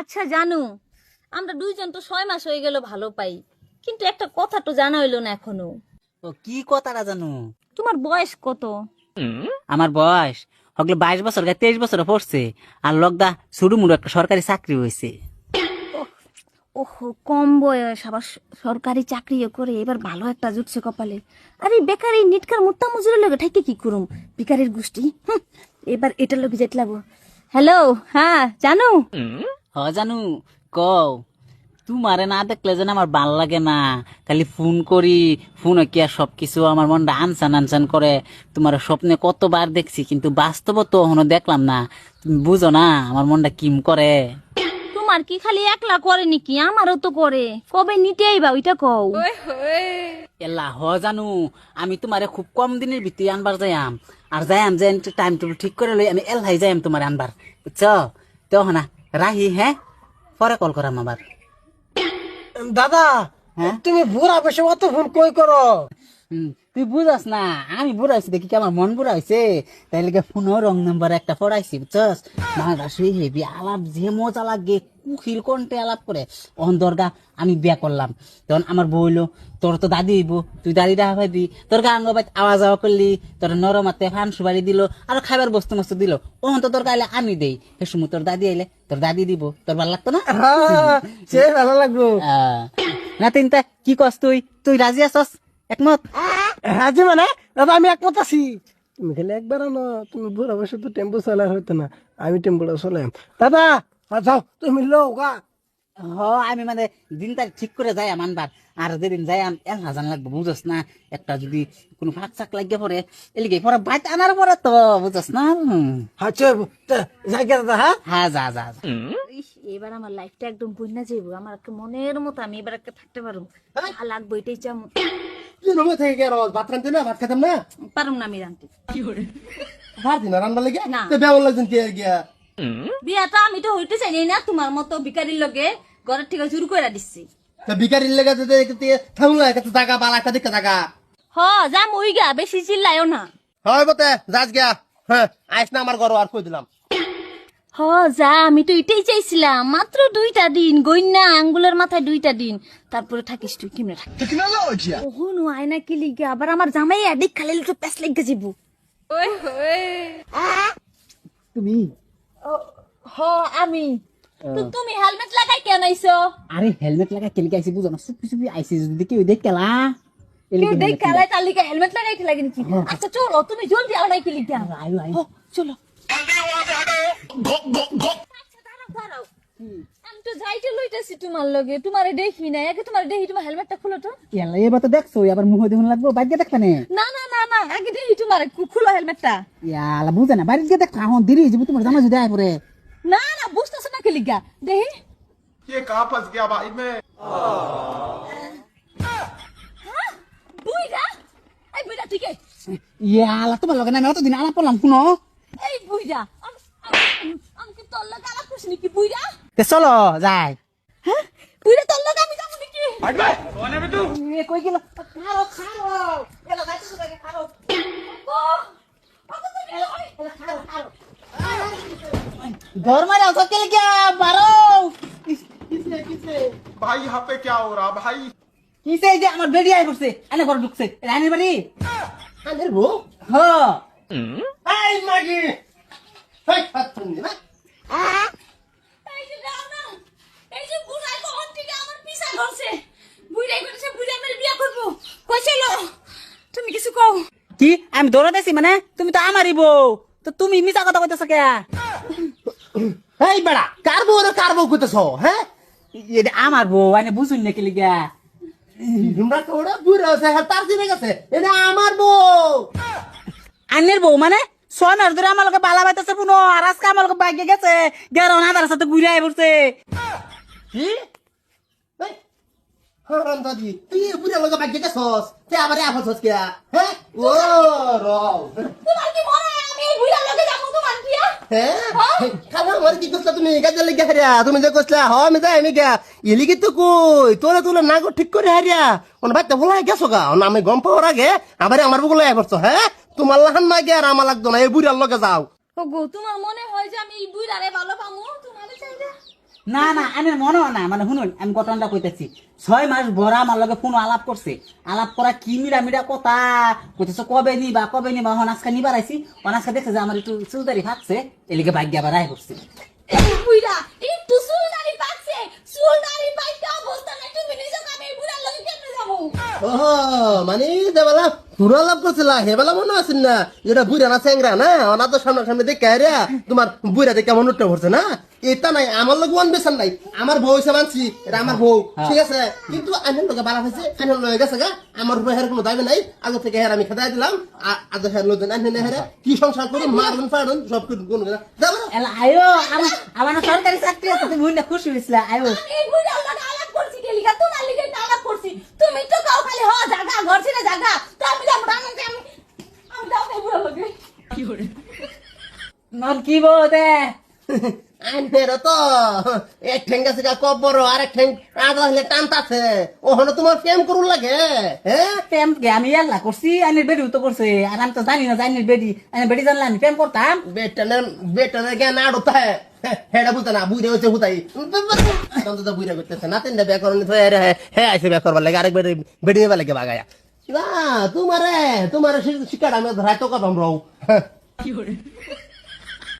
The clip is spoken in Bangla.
আচ্ছা জানু আমরা দুইজন তো ছয় মাস হয়ে গেল ভালো পাই কিন্তু একটা কথা তো জানা হইল না এখনও। ও কি কথাটা জানো? তোমার বয়স কত? আমার বয়স হগলে বাইশ বছর গা তেইশ বছর পড়ছে আর লগদা শুরু মুড়ো একটা সরকারি চাকরি হয়েছে ওহো কম বয়স আবার সরকারি চাকরিও করে এবার ভালো একটা জুটছে কপালে। আরে বেকারি নিটকার মোত্তা মজুরের লগে ঠাইকে কি করুম? বেকারের গোষ্ঠী এবার এটা লগে যেতে লাগবো হ্যালো হ্যাঁ জানো? হ জানু কও। তোমারে না দেখলে যেন আমার ভালো লাগে না। খালি ফোন করি ফোনে কি আর সবকিছু আমার মনটা আনসান আনসান করে। তোমার স্বপ্নে কতবার দেখছি কিন্তু বাস্তব তো এখনও দেখলাম না। তুমি বুঝো না আমার মনটা কিম করে। তোমার কি খালি একলা করে নাকি? আমারও তো করে। কবে নিতে আইবা ওইটা কও। এলা হ জানু আমি তোমারে খুব কম দিনের ভিতরে আনবার যাইম আর যাইম যে টাইম টেবিল ঠিক করে লই আমি এলহাই আমি তোমার আনবার বুঝছ? তো না রাহি হ্যাঁ পরে কল করাম আবার। দাদা? তুমি ভুল আবেশে অত ফোন কই করো তুই বুঝাস না আমি বুড়া হয়েছি দেখি কি আমার মন বুড়া হয়েছে তাই লেগে ফোনও রং নাম্বার একটা পড়াইছি বুঝছস? মারা সেই হেবি আলাপ যে মজা লাগে কুকির কণ্ঠে আলাপ করে। অন দরগা আমি বিয়া করলাম। তখন আমার বইলো তোর তো দাদি হইব তুই দাদি দেখা ভাবি তোর গাবাই আওয়াজ আওয়া করলি তোর নরম হাতে ফান সুবারি দিল আর খাবার বস্তু মস্তু দিল। ওহন তো তোর গাইলে আমি দেই। সে সময় তোর দাদি আইলে তোর দাদি দিব তোর ভালো লাগতো না? হ্যাঁ সে ভালো লাগবো। না তিনটা কি কস তুই? তুই রাজি আছস? একমত? হ্যাঁ যে মানে? দাদা আমি একমত আছি। তুমি খালি একবার না তুমি বুড়া বসে তো টেম্পো চালাই হইতো না আমি টেম্পোটা চলাম দাদা যাও তুমি লো গা। হ আমি মানে দিন তারিখ ঠিক করে যাই মানবার আর যেদিন যাই এল হাজান লাগবে বুঝস না? একটা যদি কোনো ফাঁক চাক লাগিয়ে পরে এলিগে পরে বাইত আনার পরে তো বুঝস না? যাই দাদা হ্যাঁ হ্যাঁ যা যা যা। এবার আমার লাইফটা একদম বন্যা যাইব। আমার একটা মনের মতো আমি এবার একটা থাকতে পারব। লাগবো এটাই চাম রুমে থেকে গিয়ে ভাত রান্ধতে না? ভাত খেতাম না? পারুম না আমি ভাত দিনা রান্না লেগে? না। তো বেমন লাগছেন কে গিয়া? বিয়াটা আমি তো হইতে চাই না তোমার মতো ভিকারির লগে ঘরের থেকে শুরু করে দিচ্ছি তো বিকারির লেগে তো থামলা একটা জায়গা বালা একটা দিকে জায়গা হ যা মই গা বেশি চিল্লাইও না। হয় বতে যাস গিয়া। হ্যাঁ আইস না আমার ঘর আর কই দিলাম? হ যা আমি তো এটাই চাইছিলাম। মাত্র দুইটা দিন গইনা আঙ্গুলের মাথায় দুইটা দিন। তারপরে থাকিস তুই কিমনে থাকিস ওহনু আয়না কি লিগে আবার আমার জামাই আডিক খালে তো প্যাস লেগে যাব। তুমি? হ আমি। তো তুমি হেলমেট লাগাই কেন আইছো? আরে হেলমেট লাগা কেলিকে আইছি বুঝো না চুপি চুপি আইছি যদি কেউ দেখ কেলা কেউ দেখ কালাই তার লিগে হেলমেট লাগাইতে লাগে নাকি আচ্ছা চলো তুমি জলদি আও নাই কি লিগে। আয়ু আয়ু। হ, চলো। তোমার লগে তোমারে দেখি না একে তোমার দেখি তোমার হেলমেটটা খুলো তো এলা এবার তো দেখছো আবার মুহ দেখুন লাগবো বাইরে গিয়ে দেখবে না না না না না আগে দেখি তোমার খুলো হেলমেটটা ইয়ালা বুঝে না বাইরে গিয়ে দেখ এখন দেরি হয়ে যাবো তোমার জানা যদি আয় পরে না না বুঝতেছো না কি লিগা দেখি ये कहाँ फंस गया भाई मैं বুইরা এই বুইরা ঠিক আছে ইয়ালা তোমার লগে না আমি অতদিন আলাপ করলাম শুনো এই বুইরা আম- আম- আমাকে তোর লগে আলাপ করছিস নাকি বুইরা তে চলো যাই হ্যাঁ বুইরা তোর লগে আমি যাবো নাকি এ কই গেল খারো খারো এলা যাইতেছো নাকি খারো ও আগে তো গেল ওই এলা খারো খারো ঘর মারে অত কেলে গিয়া বারো भाई यहाँ पे क्या हो रहा भाई কিসে এই যে আমার বেডি আই পড়ছে এনে ঘর ঢুকছে রানীর বাড়ি আনের বউ হ এই মাগি না এই যে দাও না! এই যে বুড়াই কখন থেকে আমার পিছা ধরছে! বুড়াই করেছে বুড়াই মেরে বিয়া করব! কইছিল তুমি কিছু কও? কি? আমি দৌড়াতেছি মানে? তুমি তো আমারই বউ! তো তুমি মিছা কথা কইতেছ কে? এই বেড়া কার বউ রে কার বউ কইতেছ হ্যাঁ? এটা আমার বউ আনে বুঝুন না কেলে গিয়া তোমরা তো ওরা বুড়ো আছে তার দিনে গেছে। এটা আমার বউ! আইনের বউ মানে? ছয় মাস ধরে আমার লোকে বালা বাইতেছে পুনো আর আজকে আমার লোকে বাইকে গেছে গের আধার সাথে ঘুরে আই পড়ছে কি? দাদি তুই গেছস? তে আবার হ্যাঁ? ও তোমার কি মনে আমি তোমার হ্যাঁ? খাবার কি তুমি? কাজে লাগি হারিয়া তুমি যে হ আমি যাই আমি গা ইলি কি তো কই? তোরে তোলে না গো ঠিক করে হারিয়া। কোন বাইতে ভুলাই গেছো গা আমি গম পাওয়ার আগে আবার আমার বুকুলে আই পড়ছো হ্যাঁ? তোমার লাহান না গে আর আমার লাগতো না এই বুড়ার লগে যাও। ওগো তোমার মনে হয় যে আমি এই বুইরারে ভালো পামু তোমারে চাইরা না না আমি মনে হয় না মানে শুনুন আমি ঘটনাটা কইতেছি। ছয় মাস বড়া আমার লগে ফোন আলাপ করছে। আলাপ করা কি মিরা মিরা কথা? কইতেছে কবে নিবা কবে নি নিবা হনাসকা নিবার আইছি। হনাসকা দেখছে যে আমার একটু চুলদারি ফাটছে। এলিকে ভাগ্য আবার আয় করছে এই বুইরা একটু চুলদারি পাচ্ছে চুলদারি পাইতে অবস্থা নাই। তুমি নিজে আমি বুইরার লগে কেমনে যাব? ওহো মানে পুরা লাভ করছিল হেবেলা মনে আছেন না? যেটা বুড়া না স্যাংরা না? ওনা তো সামনে সামনে দেখে রে তোমার বুড়া দেখে কেমন উঠতে পড়ছে না? এটা নাই আমার লোক ওয়ান বেসান নাই। আমার বউ হিসেবে মানছি এটা আমার বউ ঠিক আছে? কিন্তু আইনের লোকে বালা হয়েছে আইনের লয়ে গেছে গা। আমার উপরে হের কোনো দাবি নাই। আগে থেকে হের আমি খেদাই দিলাম। আজ হের লোক আইনে হেরে। কি সংসার করি মারুন ফাড়ুন সব কিছু গুণ যাব আয়ো আমার আমার সরকারি চাকরি আছে তুমি খুশি হয়েছিল আয়ো। করছি। কে তুমি তো কাও খালি হ জায়গা ঘর ছেড়ে জায়গা তো আমি যাব না আমি আমি যাব বুইরার লগে। নন কি বলতে? আইনের তো। এক ঠেং গেছে কব বড় আর এক ঠেং আদা হলে টানতাছে ওখানে তোমার প্রেম করুন লাগে হ্যাঁ প্রেম গে আমি আল্লাহ করছি আইনের বেডি তো করছে। আর আমি তো জানি না জানি বেডি আইনের বেডি জানলে আমি প্রেম করতাম। বেটানের বেটানের জ্ঞান আর হতা হেডা বুঝতে না বুঝে হচ্ছে হুতাই তো বুঝে করতেছে না তিনটা বিয়া করেন তো এর হে আইসে বিয়া করবার লাগে আরেক বেডি বেডি নেবার লাগে বাগায়া। তোমারে তোমারে শিক্ষাটা আমি ধরাই তো কথা রও